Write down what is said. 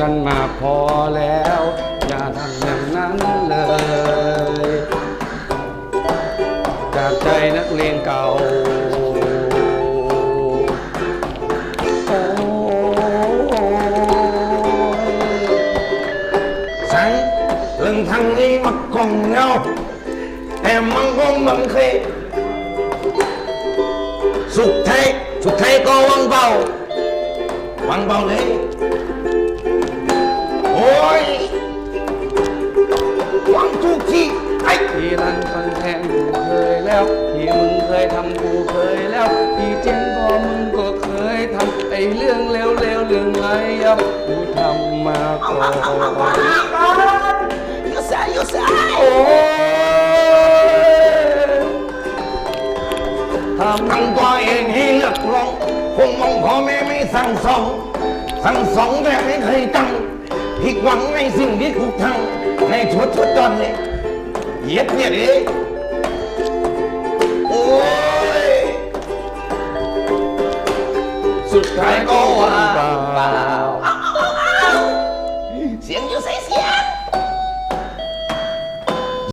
กันมาพอแล้ว อย่าทำอย่างนั้นเลย จากใจนักเลงเก่าใส่เรื่องทางนี้มากล่องแล้แต่มันก็มันเคยสุดท้ายสุดท้ายก็วังเบาวังเบาเลยำกูเคยแล้วที่เจ๊งก็มึงก็เคยทำไอ้เรื่องเลวๆเรื่องไรยับกูทำมาก่อน vô sai vô sai โอ้ทำ thằng qua yên hi lực lòng không mong พ่อแม่ไม่สั่งสอนสั่งสอนแต่ไม่เคยตั้งผิดหวังในสิ่งที่ถูกทำในชุดชุดตอนนี้เยียดเนี่ยดิ สุดท้ายก็ว่างเปล่าเสียงอยู่ใส่เสียง